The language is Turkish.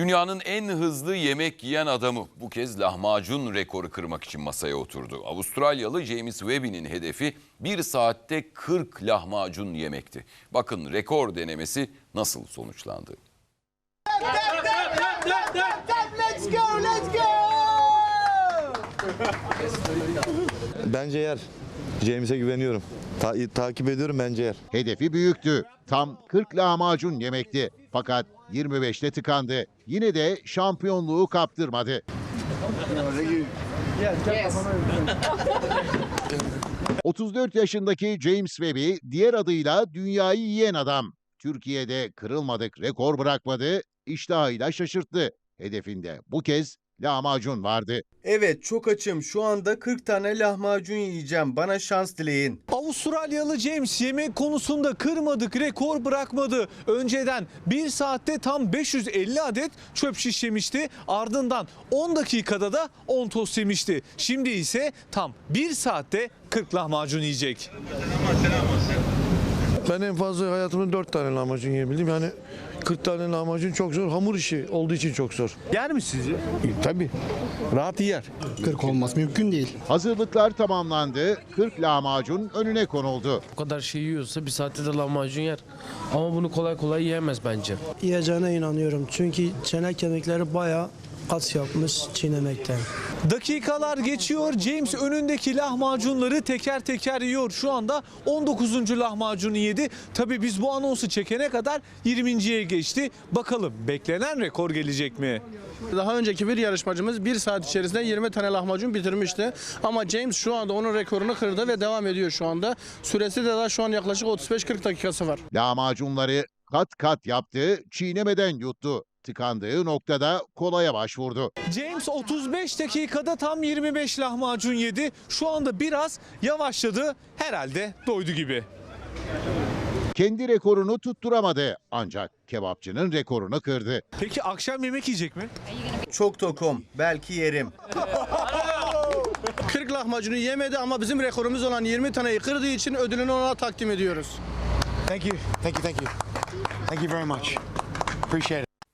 Dünyanın en hızlı yemek yiyen adamı bu kez lahmacun rekoru kırmak için masaya oturdu. Avustralyalı James Webby'nin hedefi 1 saatte 40 lahmacun yemekti. Bakın rekor denemesi nasıl sonuçlandı. Bence yer. James'e güveniyorum. Ta- takip ediyorum bence yer. Hedefi büyüktü. Tam 40 lahmacun yemekti. Fakat 25'te tıkandı. Yine de şampiyonluğu kaptırmadı. 34 yaşındaki James Webby diğer adıyla dünyayı yiyen adam. Türkiye'de kırılmadık rekor bırakmadı, iştahıyla şaşırttı. Hedefinde bu kez lahmacun vardı. Evet çok açım. Şu anda 40 tane lahmacun yiyeceğim. Bana şans dileyin. Avustralyalı James yemek konusunda kırmadık, rekor bırakmadı. Önceden 1 saatte tam 550 adet çöp şiş yemişti. Ardından 10 dakikada da 10 tost yemişti. Şimdi ise tam 1 saatte 40 lahmacun yiyecek. Ben en fazla hayatımda 4 tane lahmacun yiyebildim. Yani 40 tane lahmacun çok zor. Hamur işi olduğu için çok zor. Yer mi sizce? Tabii. Rahat yer. 40 olmaz mümkün değil. Hazırlıklar tamamlandı, 40 lahmacun önüne konuldu. Bu kadar şey yiyorsa bir saatte de lahmacun yer. Ama bunu kolay kolay yiyemez bence. Yiyeceğine inanıyorum. Çünkü çene kemikleri bayağı kas yapmış çiğnemekten. Dakikalar geçiyor. James önündeki lahmacunları teker teker yiyor. Şu anda 19. lahmacunu yedi. Tabii biz bu anonsu çekene kadar 20.ye geçti. Bakalım beklenen rekor gelecek mi? Daha önceki bir yarışmacımız 1 saat içerisinde 20 tane lahmacun bitirmişti. Ama James şu anda onun rekorunu kırdı ve devam ediyor şu anda. Süresi de daha şu an yaklaşık 35-40 dakikası var. Lahmacunları kat kat yaptı, çiğnemeden yuttu. Tıkandığı noktada kolaya başvurdu. James 35 dakikada tam 25 lahmacun yedi. Şu anda biraz yavaşladı. Herhalde doydu gibi. Kendi rekorunu tutturamadı ancak kebapçının rekorunu kırdı. Peki akşam yemek yiyecek mi? Çok tokum. Belki yerim. 40 lahmacunu yemedi ama bizim rekorumuz olan 20 taneyi kırdığı için ödülünü ona takdim ediyoruz. Thank you. Thank you, thank you. Thank you very much. Appreciate it.